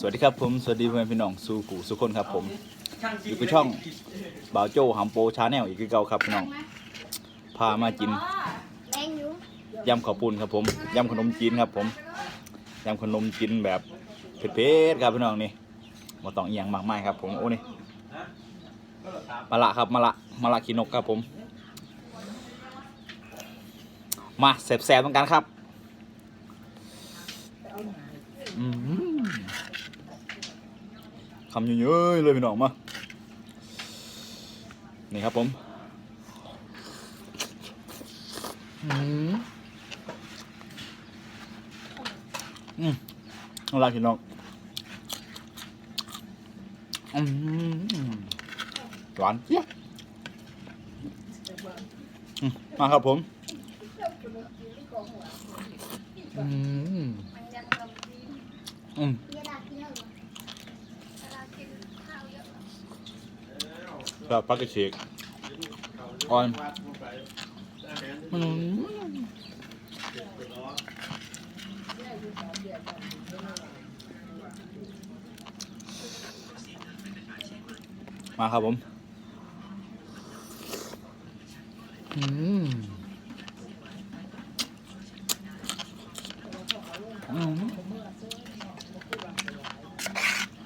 สวัสดีครับผมสวัสดีเพื่อนพี่น้องสู่กูสุกคนครับผม อยู่กับช่องบ่าวโจฮัมโปชาแนลอีกคือเก่าครับพี่น้องพามากินแรงอยู่ยำข้าวปุ้นครับผมยำขนมจีนครับผมยำขนมจีนแบบเผ็ดๆครับพี่น้องนี่มาต้องเอียงมากมายครับ ผมโอ้นี่มาละครับมาละมาละขีนกครับผม มาแสบๆต้องกันครับอืม คำเยอะๆเลยพี่น้องมา นี่ครับผมอืมอืมเอาละพี่น้องอืมหวานเจี๊ยบอืมมาครับผมอืมอืม เยดากินแล้วเหรอเวลากินข้าวเยอะ แบบปักกระเชกอ่อนอืมมาครับผม อืม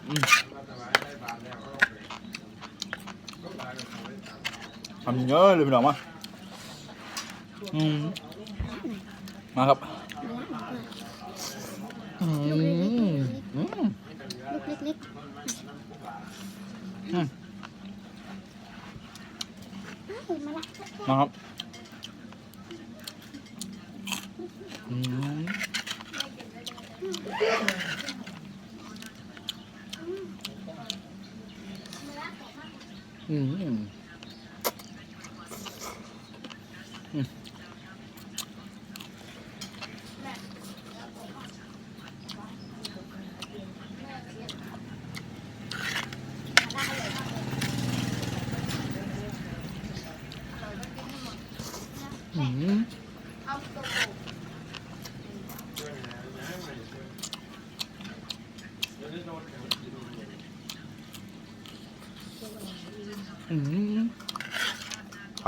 อืม อืมทำเยอะเลยพี่น้องมาอืมมาครับอืมอืมลูกเล็กอืมๆเอ้ยมาละมาครับอืมอืมอืมอืม เอาตัว อืม ผ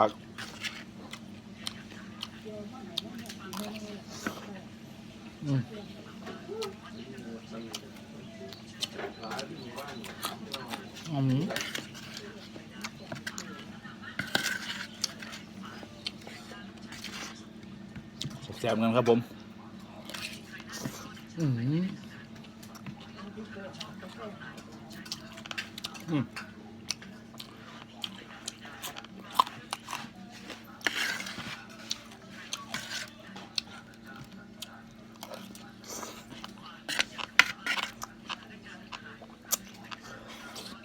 ัก อืมอืมแซ่บๆเหมือนกันครับผม อืมอืม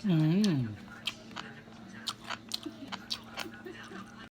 อืม